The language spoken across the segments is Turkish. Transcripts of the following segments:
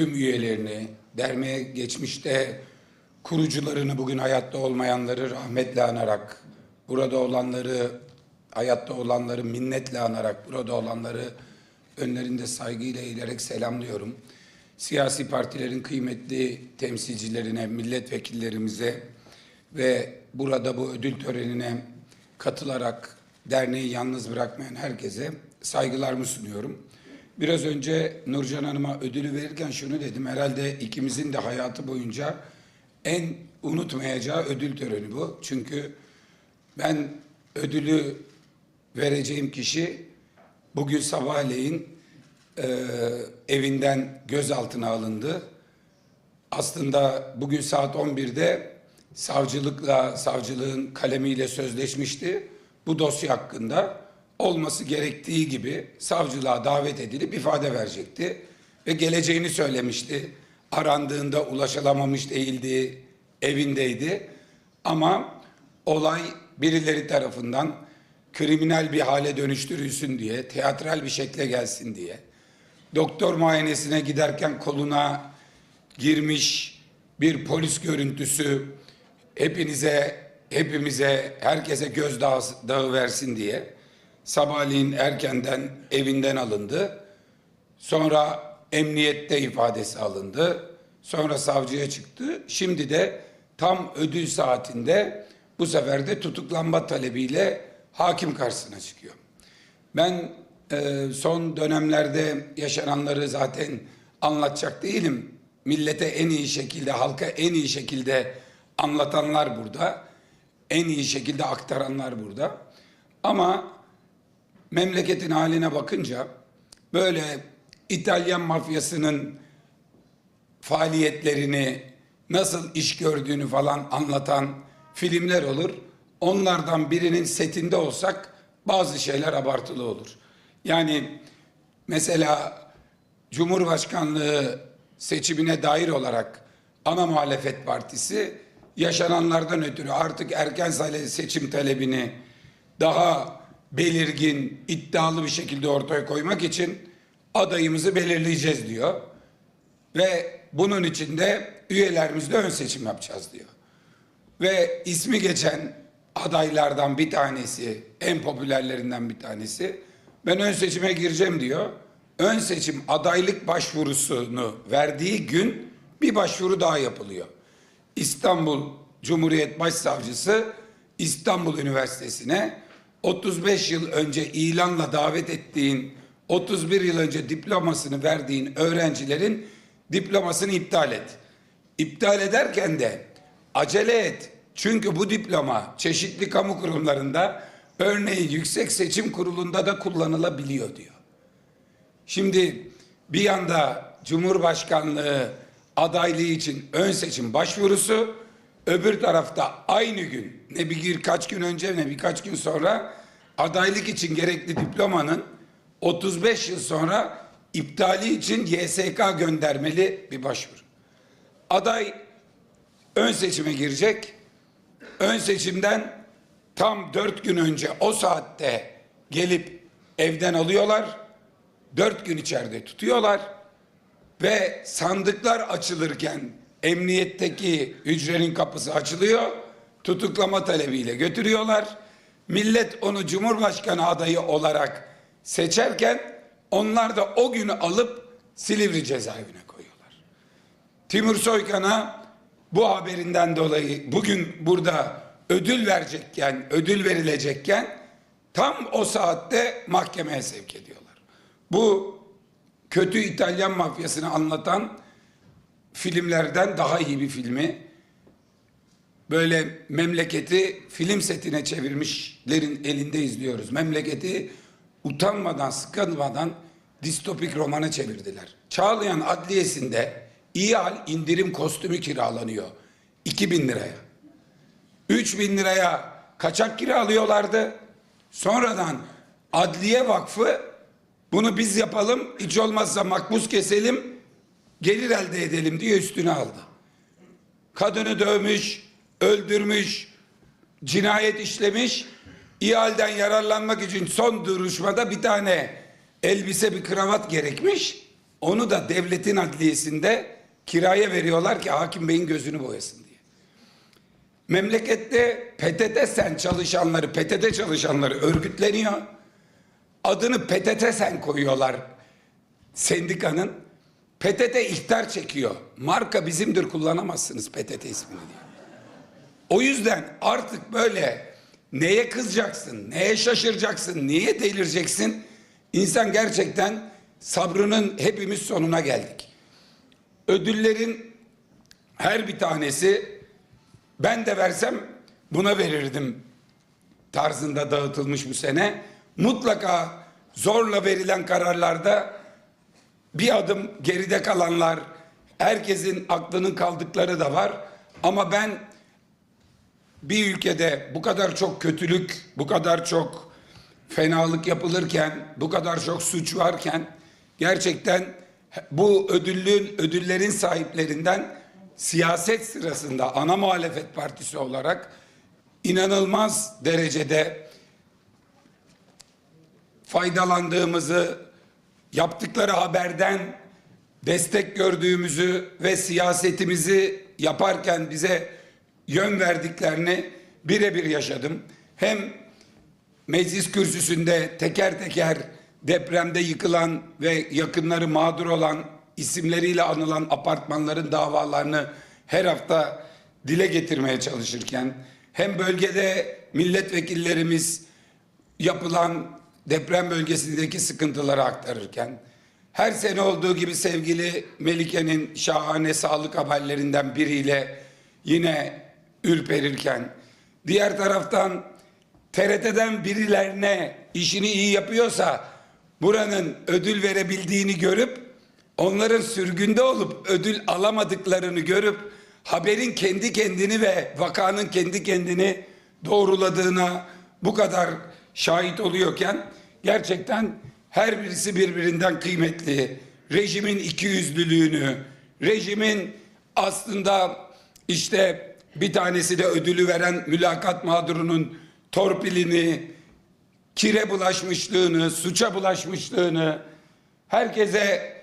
tüm üyelerini, derneğe geçmişte kurucularını bugün hayatta olmayanları rahmetle anarak, burada olanları, hayatta olanları minnetle anarak, burada olanları önlerinde saygıyla eğilerek selamlıyorum. Siyasi partilerin kıymetli temsilcilerine, milletvekillerimize ve burada bu ödül törenine katılarak derneği yalnız bırakmayan herkese saygılarımı sunuyorum. Biraz önce Nurcan Hanım'a ödülü verirken şunu dedim. Herhalde ikimizin de hayatı boyunca en unutmayacağı ödül töreni bu. Çünkü ben ödülü vereceğim kişi bugün sabahleyin e, evinden gözaltına alındı. Aslında bugün saat 11'de savcılıkla, savcılığın kalemiyle sözleşmişti. Bu dosya hakkında olması gerektiği gibi savcılığa davet edilip ifade verecekti. Ve geleceğini söylemişti. Arandığında ulaşılamamış değildi, evindeydi. Ama olay birileri tarafından kriminal bir hale dönüştürülsün diye, teatral bir şekle gelsin diye, doktor muayenesine giderken koluna girmiş bir polis görüntüsü hepinize, hepimize, herkese gözdağı dağı versin diye sabahleyin erkenden evinden alındı. Sonra emniyette ifadesi alındı. Sonra savcıya çıktı. Şimdi de tam ödül saatinde bu sefer de tutuklanma talebiyle hakim karşısına çıkıyor. Ben e, son dönemlerde yaşananları zaten anlatacak değilim. Millete en iyi şekilde, halka en iyi şekilde anlatanlar burada. En iyi şekilde aktaranlar burada. Ama memleketin haline bakınca böyle İtalyan mafyasının faaliyetlerini nasıl iş gördüğünü falan anlatan filmler olur. Onlardan birinin setinde olsak bazı şeyler abartılı olur. Yani mesela Cumhurbaşkanlığı seçimine dair olarak ana muhalefet partisi yaşananlardan ötürü artık erken seçim talebini daha belirgin, iddialı bir şekilde ortaya koymak için adayımızı belirleyeceğiz diyor. Ve bunun için de üyelerimizle ön seçim yapacağız diyor. Ve ismi geçen adaylardan bir tanesi, en popülerlerinden bir tanesi ben ön seçime gireceğim diyor. Ön seçim adaylık başvurusunu verdiği gün bir başvuru daha yapılıyor. İstanbul Cumhuriyet Başsavcısı İstanbul Üniversitesi'ne 35 yıl önce ilanla davet ettiğin 31 yıl önce diplomasını verdiğin öğrencilerin diplomasını iptal et. İptal ederken de acele et. Çünkü bu diploma çeşitli kamu kurumlarında örneğin Yüksek Seçim Kurulu'nda da kullanılabiliyor diyor. Şimdi bir yanda Cumhurbaşkanlığı adaylığı için ön seçim başvurusu, öbür tarafta aynı gün ne birkaç gün önce ne birkaç gün sonra adaylık için gerekli diplomanın 35 yıl sonra iptali için YSK göndermeli bir başvuru. Aday ön seçime girecek. Ön seçimden tam dört gün önce o saatte gelip evden alıyorlar. Dört gün içeride tutuyorlar. Ve sandıklar açılırken emniyetteki hücrenin kapısı açılıyor. Tutuklama talebiyle götürüyorlar. Millet onu Cumhurbaşkanı adayı olarak seçerken onlar da o günü alıp Silivri cezaevine koyuyorlar. Timur Soykan'a bu haberinden dolayı bugün burada ödül verecekken, ödül verilecekken tam o saatte mahkemeye sevk ediyorlar. Bu kötü İtalyan mafyasını anlatan filmlerden daha iyi bir filmi. Böyle memleketi film setine çevirmişlerin elinde izliyoruz. Memleketi utanmadan, sıkılmadan distopik romana çevirdiler. Çağlayan Adliyesi'nde iyi indirim kostümü kiralanıyor. 2000 liraya. 3000 liraya kaçak kiralıyorlardı. Sonradan Adliye Vakfı bunu biz yapalım, hiç olmazsa makbuz keselim, gelir elde edelim diye üstüne aldı. Kadını dövmüş, öldürmüş, cinayet işlemiş, ihalden yararlanmak için son duruşmada bir tane elbise bir kravat gerekmiş. Onu da devletin adliyesinde kiraya veriyorlar ki hakim beyin gözünü boyasın diye. Memlekette PTT sen çalışanları, PTT çalışanları örgütleniyor. Adını PTT sen koyuyorlar sendikanın. PTT ihtar çekiyor. Marka bizimdir kullanamazsınız PTT ismini diye. O yüzden artık böyle neye kızacaksın, neye şaşıracaksın, niye delireceksin? İnsan gerçekten sabrının hepimiz sonuna geldik. Ödüllerin her bir tanesi ben de versem buna verirdim tarzında dağıtılmış bu sene. Mutlaka zorla verilen kararlarda bir adım geride kalanlar, herkesin aklının kaldıkları da var. Ama ben bir ülkede bu kadar çok kötülük, bu kadar çok fenalık yapılırken, bu kadar çok suç varken gerçekten bu ödüllün ödüllerin sahiplerinden siyaset sırasında ana muhalefet partisi olarak inanılmaz derecede faydalandığımızı, yaptıkları haberden destek gördüğümüzü ve siyasetimizi yaparken bize yön verdiklerini birebir yaşadım. Hem meclis kürsüsünde teker teker depremde yıkılan ve yakınları mağdur olan isimleriyle anılan apartmanların davalarını her hafta dile getirmeye çalışırken hem bölgede milletvekillerimiz yapılan deprem bölgesindeki sıkıntıları aktarırken her sene olduğu gibi sevgili Melike'nin şahane sağlık haberlerinden biriyle yine ürperirken diğer taraftan TRT'den birilerine işini iyi yapıyorsa buranın ödül verebildiğini görüp onların sürgünde olup ödül alamadıklarını görüp haberin kendi kendini ve vakanın kendi kendini doğruladığına bu kadar şahit oluyorken gerçekten her birisi birbirinden kıymetli. Rejimin ikiyüzlülüğünü, rejimin aslında işte bir tanesi de ödülü veren mülakat mağdurunun torpilini, kire bulaşmışlığını, suça bulaşmışlığını, herkese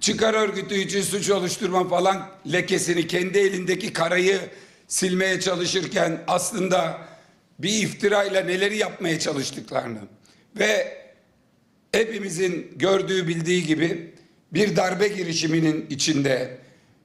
çıkar örgütü için suç oluşturma falan lekesini kendi elindeki karayı silmeye çalışırken aslında bir iftirayla neleri yapmaya çalıştıklarını ve hepimizin gördüğü bildiği gibi bir darbe girişiminin içinde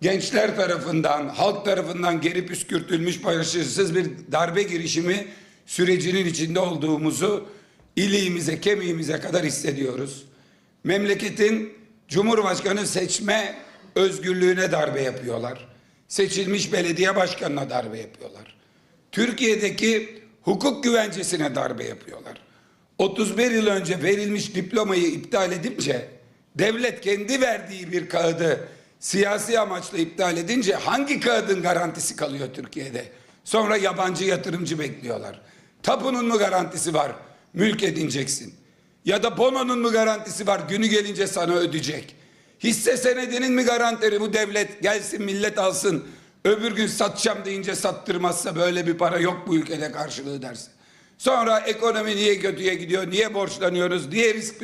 gençler tarafından, halk tarafından geri püskürtülmüş başarısız bir darbe girişimi sürecinin içinde olduğumuzu iliğimize, kemiğimize kadar hissediyoruz. Memleketin Cumhurbaşkanı seçme özgürlüğüne darbe yapıyorlar. Seçilmiş belediye başkanına darbe yapıyorlar. Türkiye'deki hukuk güvencesine darbe yapıyorlar. 31 yıl önce verilmiş diplomayı iptal edince devlet kendi verdiği bir kağıdı siyasi amaçla iptal edince hangi kağıdın garantisi kalıyor Türkiye'de? Sonra yabancı yatırımcı bekliyorlar. Tapunun mu garantisi var? Mülk edineceksin. Ya da bononun mu garantisi var? Günü gelince sana ödeyecek. Hisse senedinin mi garanteri bu devlet gelsin millet alsın. Öbür gün satacağım deyince sattırmazsa böyle bir para yok bu ülkede karşılığı derse. Sonra ekonomi niye kötüye gidiyor? Niye borçlanıyoruz? Niye risk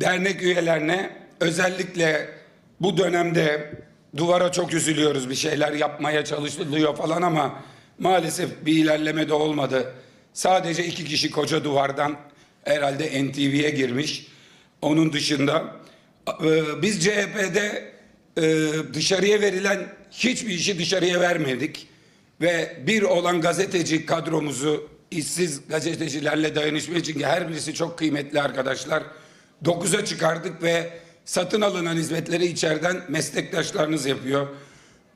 dernek üyelerine özellikle bu dönemde duvara çok üzülüyoruz bir şeyler yapmaya çalışılıyor falan ama maalesef bir ilerleme de olmadı. Sadece iki kişi koca duvardan herhalde NTV'ye girmiş. Onun dışında e, biz CHP'de e, dışarıya verilen hiçbir işi dışarıya vermedik ve bir olan gazeteci kadromuzu işsiz gazetecilerle dayanışma çünkü her birisi çok kıymetli arkadaşlar. 9'a çıkardık ve satın alınan hizmetleri içeriden meslektaşlarınız yapıyor.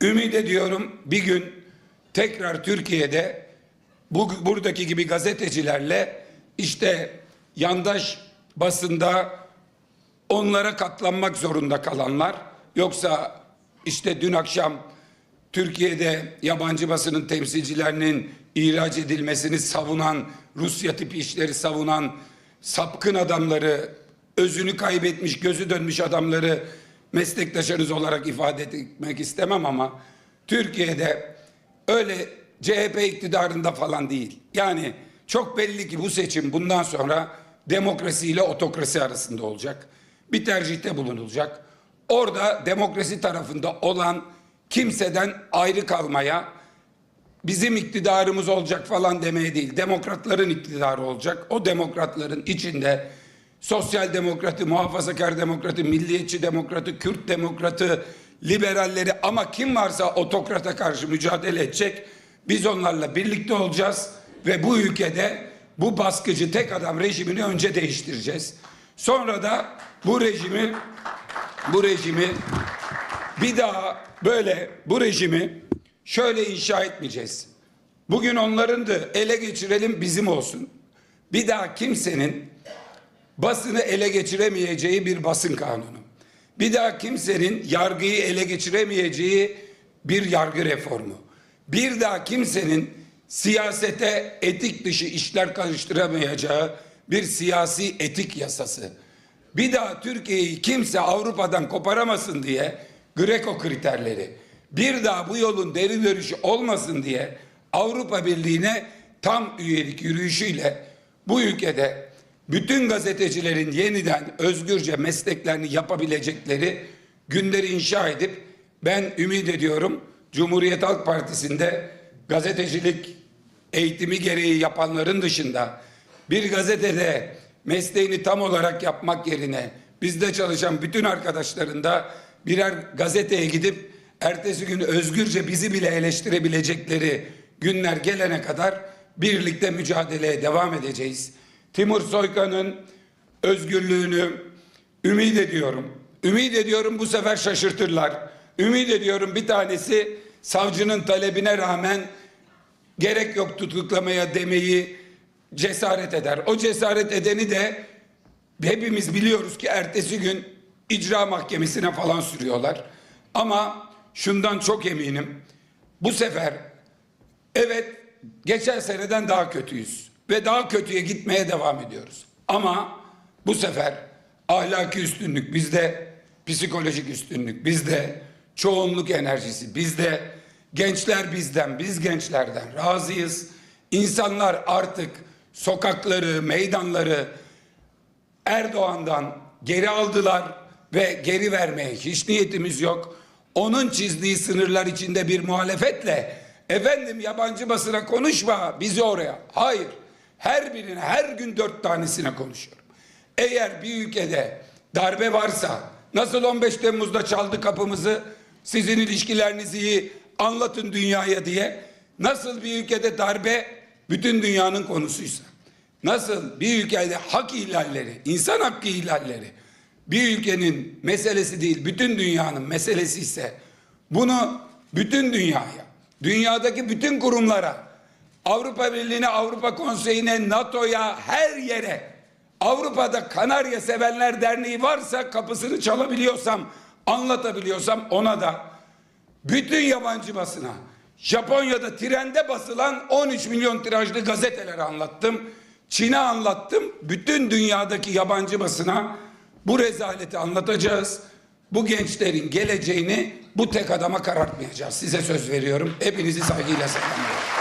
Ümit ediyorum bir gün tekrar Türkiye'de bu buradaki gibi gazetecilerle işte yandaş basında onlara katlanmak zorunda kalanlar yoksa işte dün akşam Türkiye'de yabancı basının temsilcilerinin ihraç edilmesini savunan Rusya tipi işleri savunan sapkın adamları özünü kaybetmiş gözü dönmüş adamları meslektaşınız olarak ifade etmek istemem ama Türkiye'de öyle CHP iktidarında falan değil. Yani çok belli ki bu seçim bundan sonra demokrasi ile otokrasi arasında olacak. Bir tercihte bulunulacak. Orada demokrasi tarafında olan kimseden ayrı kalmaya, bizim iktidarımız olacak falan demeye değil. Demokratların iktidarı olacak. O demokratların içinde sosyal demokratı, muhafazakar demokratı, milliyetçi demokratı, Kürt demokratı, liberalleri ama kim varsa otokrata karşı mücadele edecek. Biz onlarla birlikte olacağız ve bu ülkede bu baskıcı tek adam rejimini önce değiştireceğiz. Sonra da bu rejimi bu rejimi bir daha böyle bu rejimi şöyle inşa etmeyeceğiz. Bugün onların da ele geçirelim bizim olsun. Bir daha kimsenin basını ele geçiremeyeceği bir basın kanunu. Bir daha kimsenin yargıyı ele geçiremeyeceği bir yargı reformu. Bir daha kimsenin siyasete etik dışı işler karıştıramayacağı bir siyasi etik yasası. Bir daha Türkiye'yi kimse Avrupa'dan koparamasın diye Greco kriterleri. Bir daha bu yolun deri dönüşü olmasın diye Avrupa Birliği'ne tam üyelik yürüyüşüyle bu ülkede bütün gazetecilerin yeniden özgürce mesleklerini yapabilecekleri günleri inşa edip ben ümit ediyorum Cumhuriyet Halk Partisi'nde gazetecilik eğitimi gereği yapanların dışında bir gazetede mesleğini tam olarak yapmak yerine bizde çalışan bütün arkadaşların da birer gazeteye gidip ertesi gün özgürce bizi bile eleştirebilecekleri günler gelene kadar birlikte mücadeleye devam edeceğiz. Timur Soykan'ın özgürlüğünü ümit ediyorum. Ümit ediyorum bu sefer şaşırtırlar. Ümit ediyorum bir tanesi savcının talebine rağmen gerek yok tutuklamaya demeyi cesaret eder. O cesaret edeni de hepimiz biliyoruz ki ertesi gün icra mahkemesine falan sürüyorlar. Ama şundan çok eminim. Bu sefer evet geçen seneden daha kötüyüz ve daha kötüye gitmeye devam ediyoruz. Ama bu sefer ahlaki üstünlük bizde, psikolojik üstünlük bizde, çoğunluk enerjisi bizde, gençler bizden, biz gençlerden razıyız. İnsanlar artık sokakları, meydanları Erdoğan'dan geri aldılar ve geri vermeye hiç niyetimiz yok. Onun çizdiği sınırlar içinde bir muhalefetle efendim yabancı basına konuşma bizi oraya. Hayır. Her birine her gün dört tanesine konuşuyorum. Eğer bir ülkede darbe varsa nasıl 15 Temmuz'da çaldı kapımızı sizin ilişkileriniz iyi anlatın dünyaya diye nasıl bir ülkede darbe bütün dünyanın konusuysa nasıl bir ülkede hak ihlalleri insan hakkı ihlalleri bir ülkenin meselesi değil bütün dünyanın meselesi ise bunu bütün dünyaya dünyadaki bütün kurumlara Avrupa Birliği'ne, Avrupa Konseyi'ne, NATO'ya, her yere Avrupa'da Kanarya Sevenler Derneği varsa kapısını çalabiliyorsam, anlatabiliyorsam ona da bütün yabancı basına, Japonya'da trende basılan 13 milyon tirajlı gazeteleri anlattım. Çin'e anlattım. Bütün dünyadaki yabancı basına bu rezaleti anlatacağız. Bu gençlerin geleceğini bu tek adama karartmayacağız. Size söz veriyorum. Hepinizi saygıyla selamlıyorum.